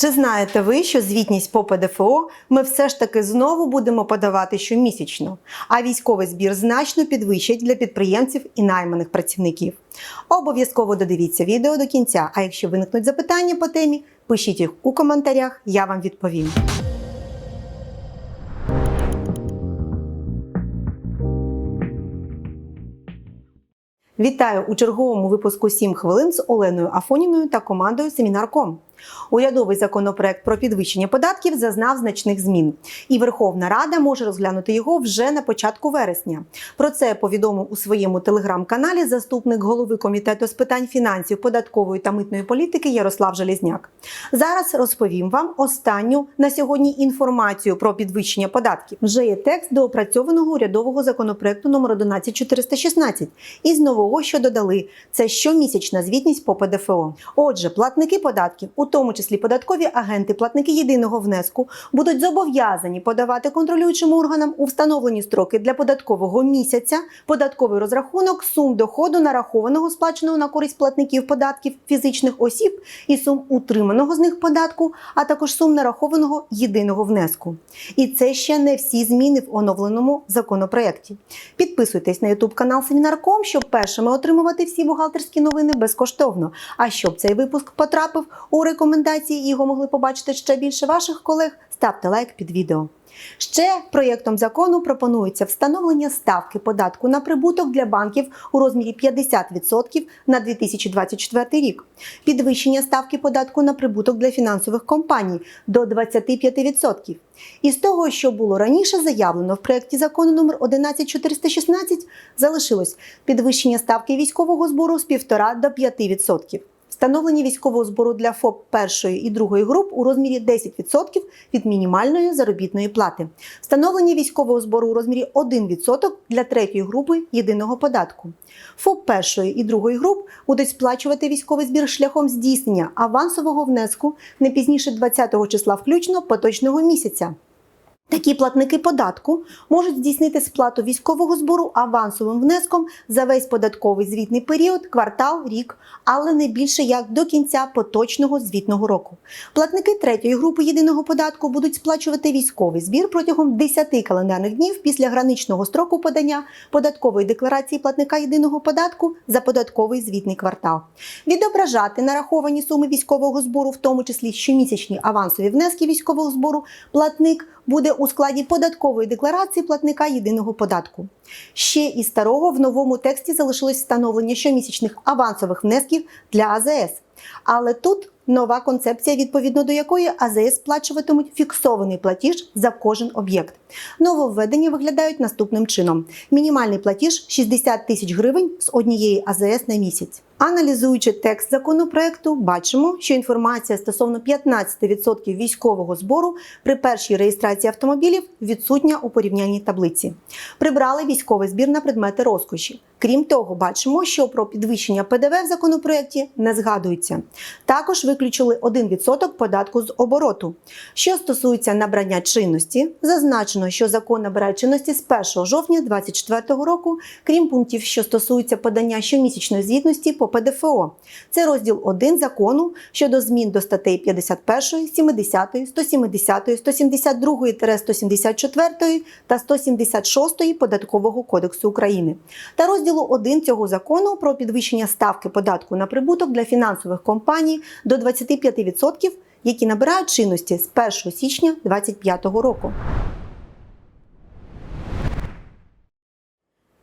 Чи знаєте ви, що звітність по ПДФО ми все ж таки знову будемо подавати щомісячно, а військовий збір значно підвищить для підприємців і найманих працівників? Обов'язково додивіться відео до кінця. А якщо виникнуть запитання по темі, пишіть їх у коментарях, я вам відповім. Вітаю у черговому випуску «7 хвилин з Оленою Афоніною та командою Семінарком. Урядовий законопроект про підвищення податків зазнав значних змін, і Верховна Рада може розглянути його вже на початку вересня. Про це повідомив у своєму телеграм-каналі заступник голови комітету з питань фінансів, податкової та митної політики Ярослав Железняк. Зараз розповім вам останню на сьогодні інформацію про підвищення податків. Вже є текст до опрацьованого урядового законопроекту номер 11416 із нового, що додали, це щомісячна звітність по ПДФО. Отже, платники податків, у тому числі податкові агенти, платники єдиного внеску, будуть зобов'язані подавати контролюючим органам у встановлені строки для податкового місяця податковий розрахунок сум доходу нарахованого сплаченого на користь платників податків фізичних осіб і сум утриманого з них податку, а також сум нарахованого єдиного внеску. І це ще не всі зміни в оновленому законопроекті. Підписуйтесь на YouTube канал Семінарком, щоб першими отримувати всі бухгалтерські новини безкоштовно. А щоб цей випуск потрапив у рекомендації і його могли побачити ще більше ваших колег, ставте лайк під відео. Ще проєктом закону пропонується встановлення ставки податку на прибуток для банків у розмірі 50% на 2024 рік, підвищення ставки податку на прибуток для фінансових компаній до 25%. Із того, що було раніше заявлено в проєкті закону номер 11416, залишилось підвищення ставки військового збору з 1,5 до 5%. Встановлення військового збору для ФОП першої і другої груп у розмірі 10% від мінімальної заробітної плати. Встановлення військового збору у розмірі 1% для третьої групи єдиного податку. ФОП першої і другої груп будуть сплачувати військовий збір шляхом здійснення авансового внеску не пізніше 20 числа включно поточного місяця. Такі платники податку можуть здійснити сплату військового збору авансовим внеском за весь податковий звітний період, квартал, рік, але не більше як до кінця поточного звітного року. Платники третьої групи єдиного податку будуть сплачувати військовий збір протягом 10 календарних днів після граничного строку подання податкової декларації платника єдиного податку за податковий звітний квартал. Відображати нараховані суми військового збору, в тому числі щомісячні авансові внески військового збору, платник буде у складі податкової декларації платника єдиного податку. Ще із старого в новому тексті залишилось встановлення щомісячних авансових внесків для АЗС. Але тут нова концепція, відповідно до якої АЗС сплачуватимуть фіксований платіж за кожен об'єкт. Нововведення виглядають наступним чином: мінімальний платіж 60 тисяч гривень з однієї АЗС на місяць. Аналізуючи текст законопроекту, бачимо, що інформація стосовно 15% військового збору при першій реєстрації автомобілів відсутня у порівняльній таблиці. Прибрали військовий збір на предмети розкоші. Крім того, бачимо, що про підвищення ПДВ в законопроекті не згадується. Також виключили 1% податку з обороту. Що стосується набрання чинності, зазначено, що закон набирає чинності з 1 жовтня 2024 року, крім пунктів, що стосуються подання щомісячної звітності по ПДФО. Це розділ 1 закону щодо змін до статей 51, 70, 170, 172-174 та 176 Податкового кодексу України та розділу 1 цього закону про підвищення ставки податку на прибуток для фінансових компаній до 25%, які набирають чинності з 1 січня 2025 року.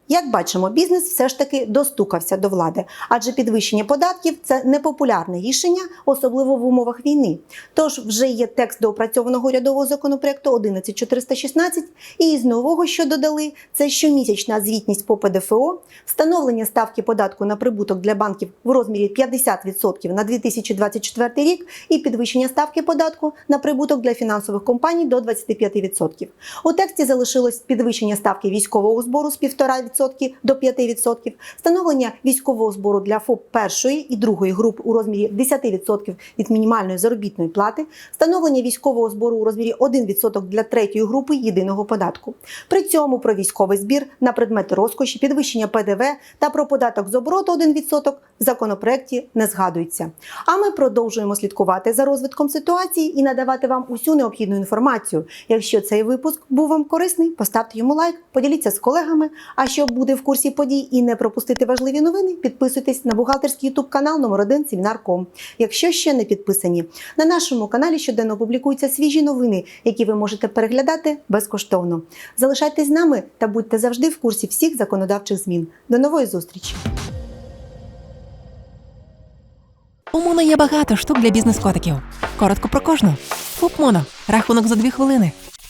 Як бачимо, бізнес все ж таки достукався до влади, адже підвищення податків це непопулярне рішення, особливо в умовах війни. Тож вже є текст до опрацьованого урядового законопроекту 11416, і із нового, що додали, це щомісячна звітність по ПДФО, встановлення ставки податку на прибуток для банків в розмірі 50% на 2024 рік і підвищення ставки податку на прибуток для фінансових компаній до 25%. У тексті залишилось підвищення ставки військового збору з 1,5% відсотки до 5%, встановлення військового збору для ФОП першої і другої груп у розмірі 10% від мінімальної заробітної плати, встановлення військового збору у розмірі 1% для третьої групи єдиного податку. При цьому про військовий збір на предмети розкоші, підвищення ПДВ та про податок з обороту 1% в законопроекті не згадується. А ми продовжуємо слідкувати за розвитком ситуації і надавати вам усю необхідну інформацію. Якщо цей випуск був вам корисний, поставте йому лайк, поділіться з колегами. А щоб бути в курсі подій і не пропустити важливі новини, підписуйтесь на бухгалтерський ютуб канал номер 1 Семінар.ком. Якщо ще не підписані, на нашому каналі щоденно публікуються свіжі новини, які ви можете переглядати безкоштовно. Залишайтесь з нами та будьте завжди в курсі всіх законодавчих змін. До нової зустрічі! У Моно є багато штук для бізнес-котиків. Коротко про кожну. ФУП Моно. Рахунок за дві хвилини.